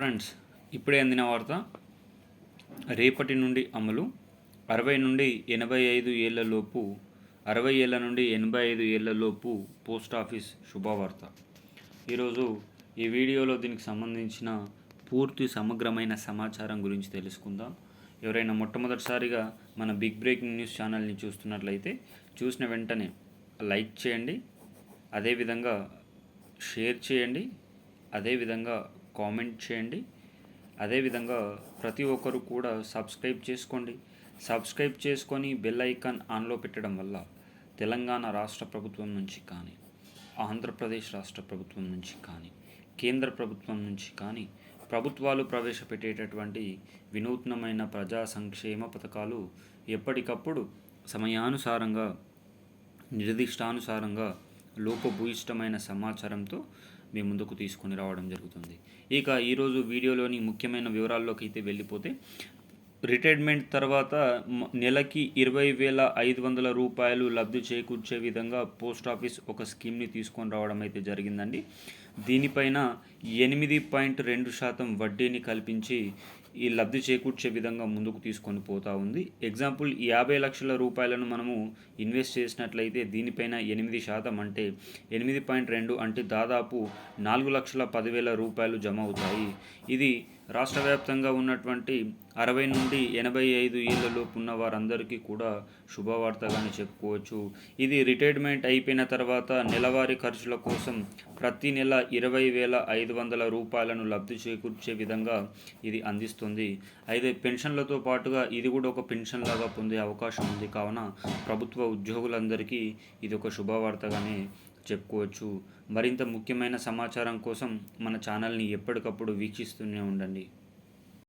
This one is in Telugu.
ఫ్రెండ్స్ ఇప్పుడే అందిన వార్త. రేపటి నుండి అమలు. అరవై నుండి ఎనభై ఐదు ఏళ్ళలోపు అరవై ఏళ్ళ నుండి ఎనభై ఐదు ఏళ్ళలోపు పోస్ట్ ఆఫీస్ శుభవార్త. ఈరోజు ఈ వీడియోలో దీనికి సంబంధించిన పూర్తి సమగ్రమైన సమాచారం గురించి తెలుసుకుందాం. ఎవరైనా మొట్టమొదటిసారిగా మన బిగ్ బ్రేకింగ్ న్యూస్ ఛానల్ని చూస్తున్నట్లయితే చూసిన వెంటనే లైక్ చేయండి. అదేవిధంగా షేర్ చేయండి. అదేవిధంగా కామెంట్ చేయండి. అదేవిధంగా ప్రతి ఒక్కరు కూడా సబ్స్క్రైబ్ చేసుకోండి. సబ్స్క్రైబ్ చేసుకొని బెల్ ఐకాన్ ఆన్లో పెట్టడం వల్ల తెలంగాణ రాష్ట్ర ప్రభుత్వం నుంచి కానీ ఆంధ్రప్రదేశ్ రాష్ట్ర ప్రభుత్వం నుంచి కానీ కేంద్ర ప్రభుత్వం నుంచి కానీ ప్రభుత్వాలు ప్రవేశపెట్టేటటువంటి వినూత్నమైన ప్రజా సంక్షేమ పథకాలు ఎప్పటికప్పుడు సమయానుసారంగా నిర్దిష్టానుసారంగా లోపభూయిష్టమైన సమాచారంతో మీ ముందుకు తీసుకొని రావడం జరుగుతుంది. ఇక ఈరోజు వీడియోలోని ముఖ్యమైన వివరాల్లోకి అయితే వెళ్ళిపోతే రిటైర్మెంట్ తర్వాత నెలకి ఇరవై వేల ఐదు వందల రూపాయలు లబ్ధి చేకూర్చే విధంగా పోస్ట్ ఆఫీస్ ఒక స్కీమ్ని తీసుకొని రావడం అయితే జరిగిందండి. దీనిపైన ఎనిమిది పాయింట్ రెండు శాతం వడ్డీని కల్పించి ఈ లబ్ధి చేకూర్చే విధంగా ముందుకు తీసుకొని పోతా ఉంది. ఎగ్జాంపుల్ యాభై లక్షల రూపాయలను మనము ఇన్వెస్ట్ చేసినట్లయితే దీనిపైన ఎనిమిది శాతం అంటే ఎనిమిది పాయింట్ రెండు అంటే దాదాపు నాలుగు లక్షల పదివేల రూపాయలు జమ అవుతాయి. ఇది రాష్ట్ర వ్యాప్తంగా ఉన్నటువంటి అరవై నుండి ఎనభై ఐదు ఏళ్ళలోపు ఉన్న వారందరికీ కూడా శుభవార్తగానే చెప్పుకోవచ్చు. ఇది రిటైర్మెంట్ అయిపోయిన తర్వాత నెలవారీ ఖర్చుల కోసం ప్రతి నెల ఇరవై వేల ఐదు వందల రూపాయలను లబ్ధి చేకూర్చే విధంగా ఇది అందిస్తుంది అయితే పెన్షన్లతో పాటుగా ఇది కూడా ఒక పెన్షన్ లాగా పొందే అవకాశం ఉంది. కావున ప్రభుత్వ ఉద్యోగులందరికీ ఇది ఒక శుభవార్తగానే చెప్పుకోవచ్చు. మరింత ముఖ్యమైన సమాచారం కోసం మన ఛానల్ని ఎప్పటికప్పుడు వీక్షిస్తూనే ఉండండి.